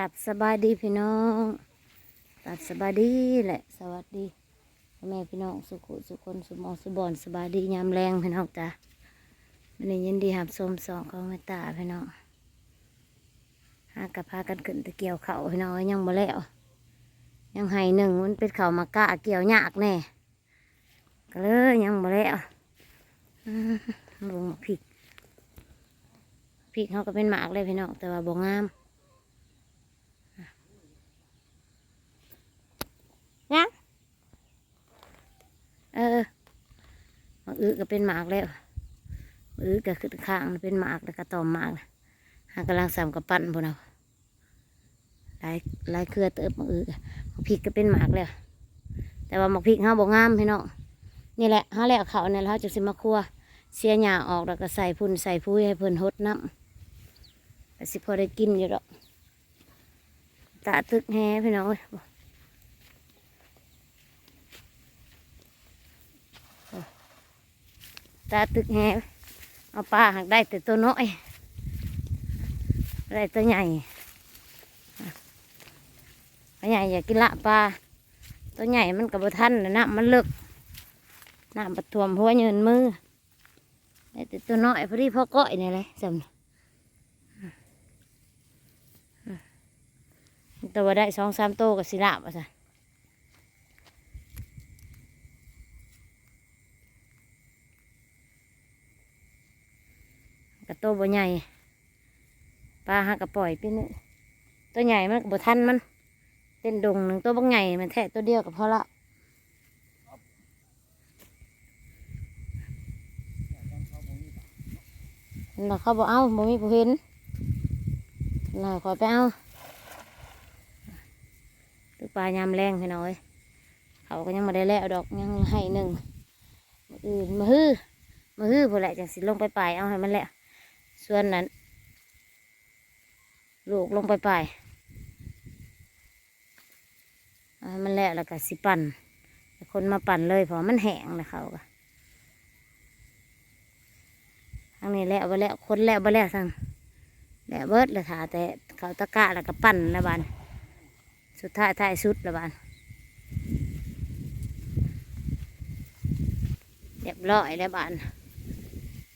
กับสบายดีพี่น้องกับสบายดีแหละ สวัสดีพ่อแม่พี่น้องสุขุสุคนสุมองสุบอนสบายดียามแรงพี่น้องจ้ะวันนี้ยินดีหับสมสองของแม่ตาพี่น้องหากับพากันขึ้นตะเกียวเขาพี่น้องยังบ่แล้วยังให้หนึ่งมันเป็นเขามากะเกี่ยวยากแน่ก็เลยยังบ่แล้วอืมลงมาพริกพริกเขาก็เป็นหมากเลยพี่น้องแต่ว่าบ่งาม ยังเออหมาก อือก็เป็นหมากแล้วอือก็ขึ้นข้างเป็นหมากแล้วก็ต่อมหมากหากำลังสามกับปั้นพวกเราหลายหลายเครือเติบมาอือก็หมากพริกก็เป็นหมากแล้ว แต่ว่าหมากพริกห้าบ่งามพี่น้องนี่แหละห้าแล้วเขาเนี่ยเราจะสิมาครัวเสียหญ้าออกแล้วก็ใส่พุ่นใส่พุ้ยให้เพิ่นหดน้ำแต่สิพอได้กินอยู่ดอกตาตึกแฮพี่น้องเอ้ย ตาตึกแหเอาปลาหักได้แต่ตัวน้อยได้ตัวใหญ่ตัวใหญ่อยากกินละปลาตัวใหญ่มันกับบทันนะน้ำมันเลิกน้ำประทวมหัวเยินมือได้แต่ตัวน้อยพอดีพ่อก้อยนี่เลยจำตัวได้สองสามโตกับสิลาบอะจ้ กระโตบ่ใหญ่ปลาหักกระปล่อยเป็นตัวใหญ่มันก็บ่ทันมันเต้นดงหนึ่งตัวบางใหญ่มันแทะตัวเดียวก็พอละเราเขาบอกเอาบ่มีผู้เห็นเราขอไปเอาตัวปลายามแรงพี่น้อยเขาก็ยังมาได้แล้วดอกยังให้หนึ่งอื่นมาฮื้อมือฮื้อพอแหละจังสิลงไปปลายเอาให้มันแหละ ส่วนนั้น ลูกลงไปปลายมันแล้วแล้วก็สิปั่นคนมาปั่นเลยเพราะมันแห้งนะเขาก็ทางนี้แล้วไปแล้วคนแล้วไปแล้วสั่งแล้วเบิดเลยค่ะแต่เขาตะกะแล้วก็ปั่นนะบานสุดท้ายท้ายสุดละบานเรียบร้อยแล้วบาน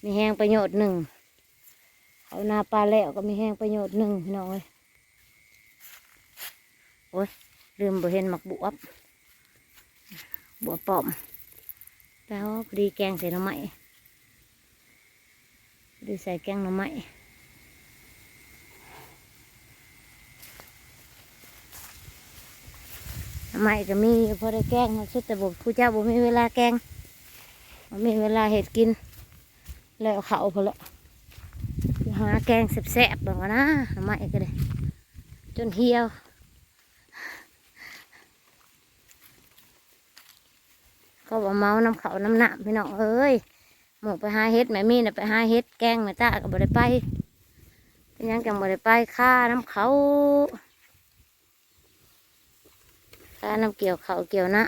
มีแห้งประโยชน์หนึ่ง เขานาปลาแล้วก็มีแห้งประโยชน์หนึ่งพี่น้องเอ้ยโอ้ยลืมบ่เห็นหมักบวบบวบปอมแล้วพอดีแกงใส่หน่อไม้พอดีใส่แกงหน่อไม้หน่อไม้ก็มีพอได้แกงสุดแต่บอกครูเจ้าบ่มีเวลาแกงมีเวลาเห็ดกินแล้วเขาพอละ หาแกงแซ่บๆแบบว่านะหน่อไม้ก็ได้จนเหี่ยวก็บอกเมาน้ำเขาน้ำหนักพี่น้องเอ้ยหมกไปหาเฮ็ดแม่มีน่ะไปหาเฮ็ดแกงแม่ตาก็บ่ได้ไปเป็นยังจังบ่ได้ไปค่าน้ำเขาค่าน้ำเกี่ยวเขาเกี่ยวน้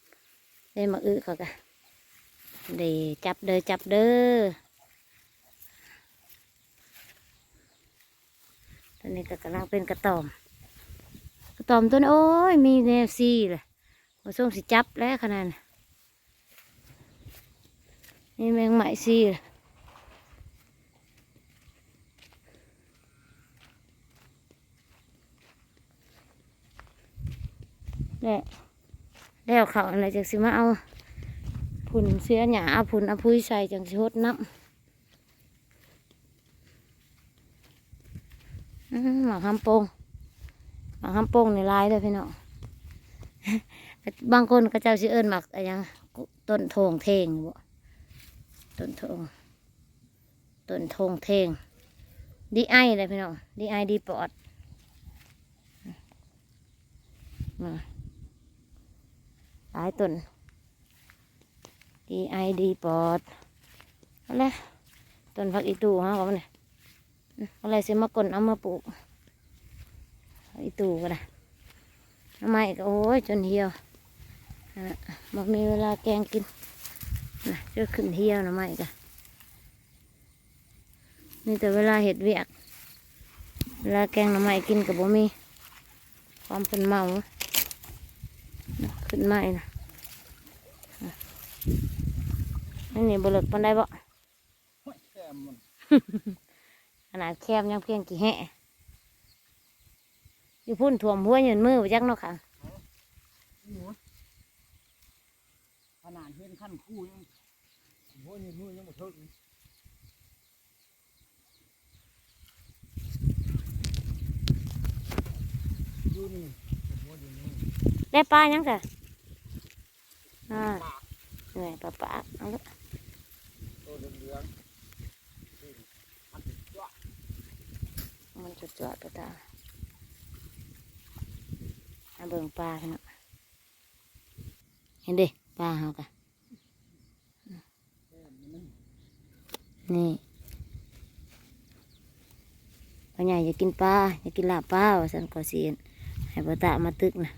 ำได้มาอื้อเขากันเดจับเด้อจับเด้อ อนนี้ก็กำลังเป็นกระตอม กระตอมต้นโอ้ยมีแนวซีเลยมาส่งสิจับแล้วขนาดนี่แมงไหมซีแล้วแล้วเขาอะไรจากสิมาเอาผุนเสียหยาเอาผุนอาพุ้ยใส่จังสิฮดน้ำ หมากคำโปงหมากคำโปงในลายเลยพี่น้องบางคนก็เจ้าสิเอิญหมักอะไรยังต้นโทงเทงบ่ต้นทงต้นทงเทงดีไอเลยพี่น้องดีไอดีปอดมาหลายต้นดีไอดีปอดอะไรต้นผักอีตูฮะก็เนี่ย อะไรเสิมากลเอามาปลูกผักอีตู่ก็ได้ทำไมก็โอ้ยจนเหี่ยวอะบอกมีเวลาแกงกินนะเจะขึ้นเที่ยวนะไม่กะนี่แต่เวลาเห็ดเวียก เวลาแกงหน่อไม้กินกับบ่มี ความเป็นเมานะขึ้นไมาอีกนะอะนนี้บลิกปันได้บ่ ขนาดแคบยังเพียงกี่แห่อยู่พุ่นถ่วมหัวยืนมือไปจักเนาะค่ะนี่หัวขนาดเห็นขั้นคู่ยังหัวยืนมือยังหมดเท่าอีกดูนี่หัวยืนมือได้ปลายังจ้ะอ่าปากเหนื่อยปลาปลาเอาละตัวเหลืองๆนี่มันติดจ้วะ มันจุดจอดไปตาเอาเบิ่งปลาเนาะเห็นดิปลาเฮากะนี่พ่อใหญ่อยากกินปลาอยากกินลาบปลาสันก็เสียนให้พ่อตามาตึกนะ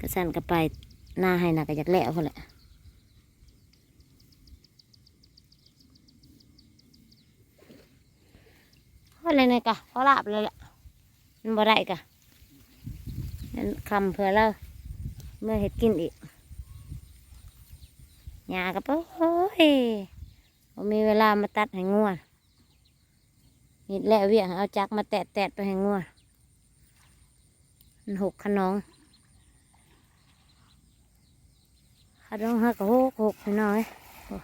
ก็สันก็ไปหน้าให้นะก็อยากแล้วพอแหละ พอเลยนี่กะพอลาบเลยแหละมันบ่ได้กะนั่นคำเพื่อเราเมื่อเห็ดกินอีกหยากับโอ้ยผมมีเวลามาตัดให้งัวนิดแล้วเวียงเอาจักมาแตะแตะไปให้งัวมันหกขนองขนองหักหกหกพี่น้อยโอ้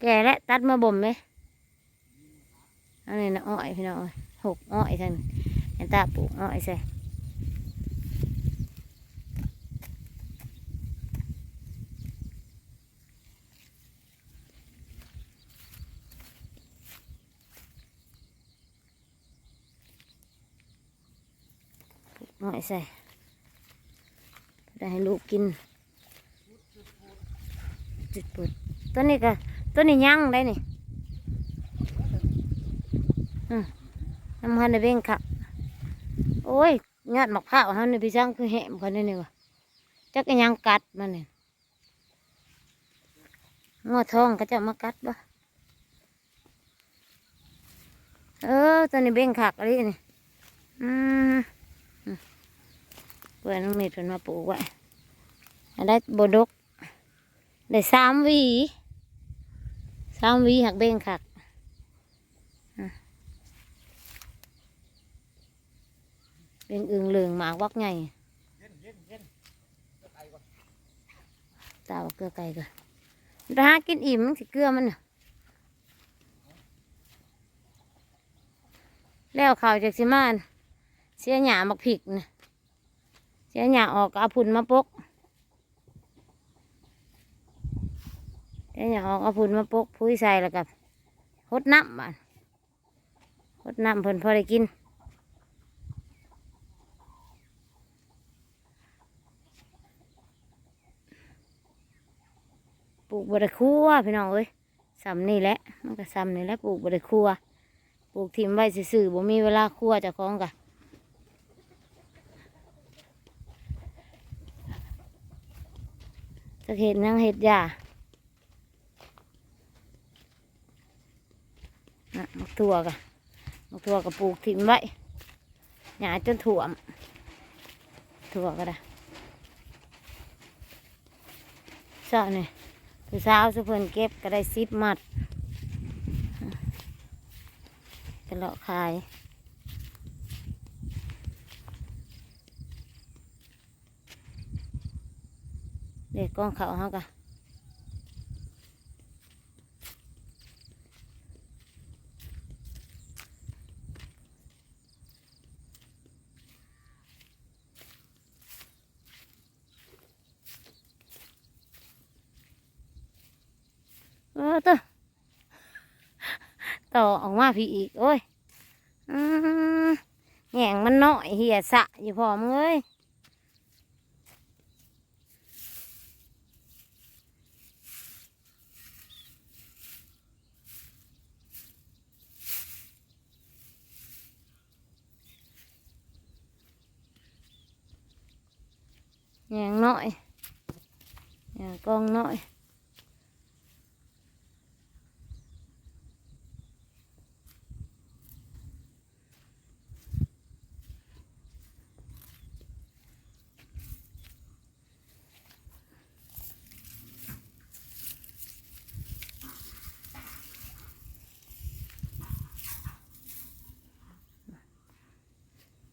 แก่แล้วตัดมาบ่มไหมอันนี้นะอ้อยพี่น้อยหกอ้อยท่านเห็นตาปลูกอ้อยใส่หน่อยใส่ได้ให้ลูกกินจุดปุดต้นนี้ก็ ต้นนี้ยังได้นี่น้ำมันในเบ้งค่ะ โอ้ยยอดมะพร้าเขาเนี่ยพี่ช่างคือแหมคนนี้นี่วะจักยังกัดมันเนี่ยงอทองก็จะมากัดบ่เออต้นนี้เบ้งขักอะไรนี่อืมเพื่อนน้องนิดเพิ่นมาปลูกไว้ได้บดก ได้สามวี สามวีหักเบ้งคักอะเป็นอึงเหลืองหมากวักใหญ่เย็นเย็นเย็นจะไปก่อนตาว่าเกลือไก่ก่อนถ้ากินอิ่มสิเกลือมันน่ะแล้วข่าวจากสิมานเสียหยามักผิกนะเสียหยาออกเอาพุ่นมาปก เสียหยอกเอาพุ่นมาปกพุ้ยใส่แล้วกับหดน้ำบ้านหดน้ำเพิ่นพอได้กินปลูกบไดครัวพี่น้องเอ้ยซ้ำนี่แหละมันก็ซ้ำนี่แหละปลูกบไดครัวปลูกทิมไว้ซื่อๆบ่มีเวลาครัวจะคล้องกะจะเห็ดหยังเห็ดยาน่ะมัก ถั่วกะมักถั่วกับปลูกทิมไว้หยาจนถ่วม ถั่วก็ได้ชอบนี่ผู้าวสุเพิ่นเก็บก็ได้สิบมัดก็เลาะขายเด็กกองเขาเขากะเออตัวต่ อออกมาพี่อีก โอ้ยอืมแหงมันน้อยเหี่ยสะอยู่พอมึงเอ้ยแหงน้อยแหงกองน้อย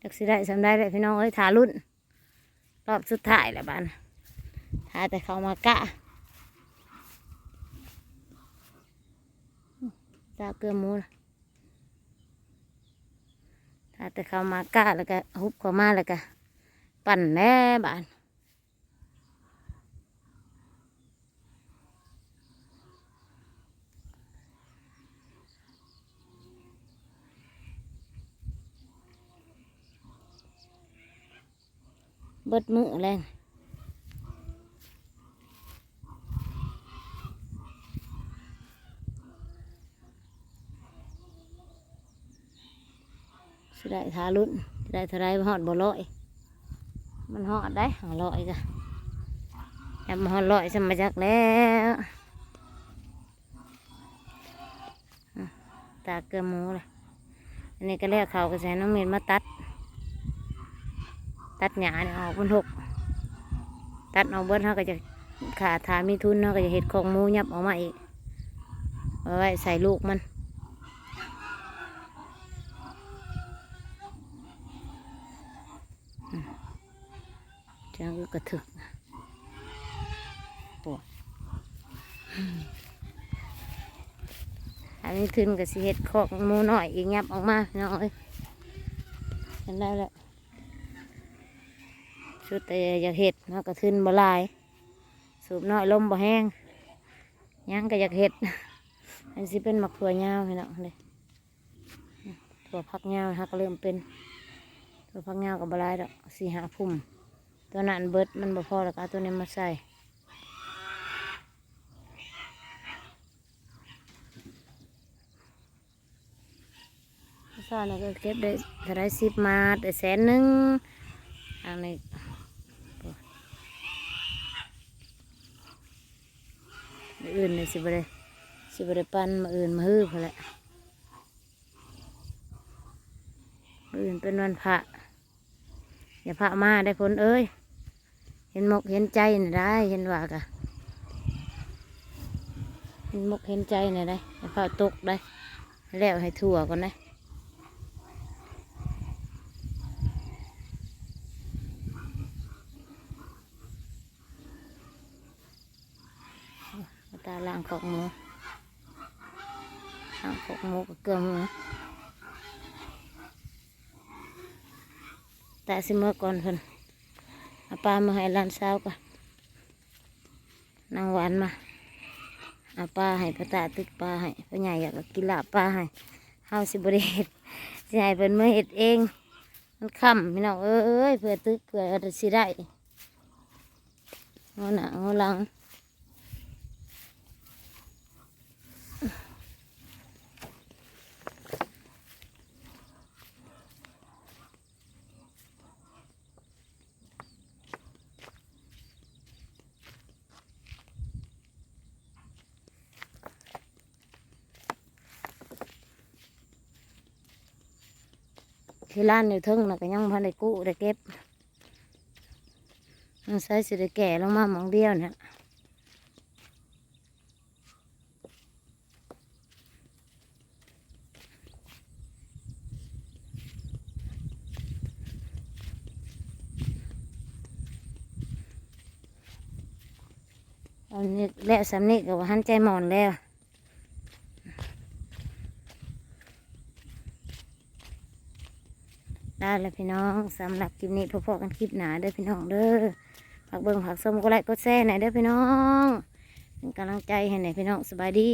จากสิได้สำได้เลยพี่น้องเอ้ยทารุ่น รอบสุดท้ายแหละบ้านทาแต่เขามากะตาเกลือมูนะทาแต่เขามากะแล้วก็ฮุบเขามาแล้วก็ปั่นแน่บ้าน เบิดมือแรงสิได้ทารุ่นสิได้เทาไรหอดบ่ลอย มันหอดได้หาลอยกะแอมหอดลอยสมาจากแล้วตาเกลือหมูเลยอันนี้ก็เรียกเขากระแสน้องเมีนมาตัด ตัดหญ้าเนี่ยออกบนหกตัดออกเบิ้เขาก็จะขาถามีทุนเขาก็จะเห็ดของหมูยับออกมาอีกเอาไว้ใส่ลูกมันอืมจังก็กระถึกปวดอืมอันนี้ทุนก็สิเห็ดของหมูหน่อยอีกยับออกมาเนาะเอ้ยเห็นได้แล้ว ชุดแต่อยากเห็ดเนาะกระทึนบ่ลาย สูบน้อยลมบ่แห้งยังก็อยากเห็ด อันสิเป็นหมักถั่วยาวพี่น้องเลยถั่วพักยาวฮะก็เริ่มเป็นถั่วพักยาวกับบหลายดอกสี่หาพุ่ม ตัวนั้นเบิดมันบ่พอแล้วก็ตัวนี้มาใส่ซ่อนนี่ก็เก็บได้เท่าไรสิบมาทได้แสนหนึ่งอันนี้ อื่นเลยสิบเลยสิบเลยปั้นมาอื่นมาฮื้อพอแหละมื้ออื่นเป็นวันพระอย่าพระมาได้ผลเอ้ย เห็นมกเห็นใจน่ะได้ เห็นว่ากะเห็นมกเห็นใจน่ะได้อย่าพระตกได้แล้วให้ถั่วก่อนนะเอาตาล่างของหมูล่างของหมูกับเกลือหมูะสิเมื่อก่อนเพิ่นเอาปลามาให้ลานเช้าวก่อนนางหวานมาเอาปลาให้พระตาตึกปลาให้พ่อใหญ่อยากกินลาปลาให้เฮาสิบริเฮ็ดสิให้เพิ่นมาเฮ็ดเอง มันค่ำพี่น้องเอ้ยเพื่อตึกเพื่อสิได้เอหน้างอหลัง ที่ร้านอยู่เทึงนะก็ยังพันได้กู้ได้เก็บมันใส่สิได้แก่ลงมาหมองเดียวเนี่ยอันนี้และสำนี้ก็ว่าหันใจหมอนแล้ว ได้ แล้วพี่น้องสำหรับคลิปนี้พอๆกันคลิปหนาเด้อพี่น้องเด้อผักเบิ่งผักส้มก็ไลค์ก็แซ่หน่อยเด้อพี่น้องเป็นกำลังใจให้หน่อยพี่น้องสบายดี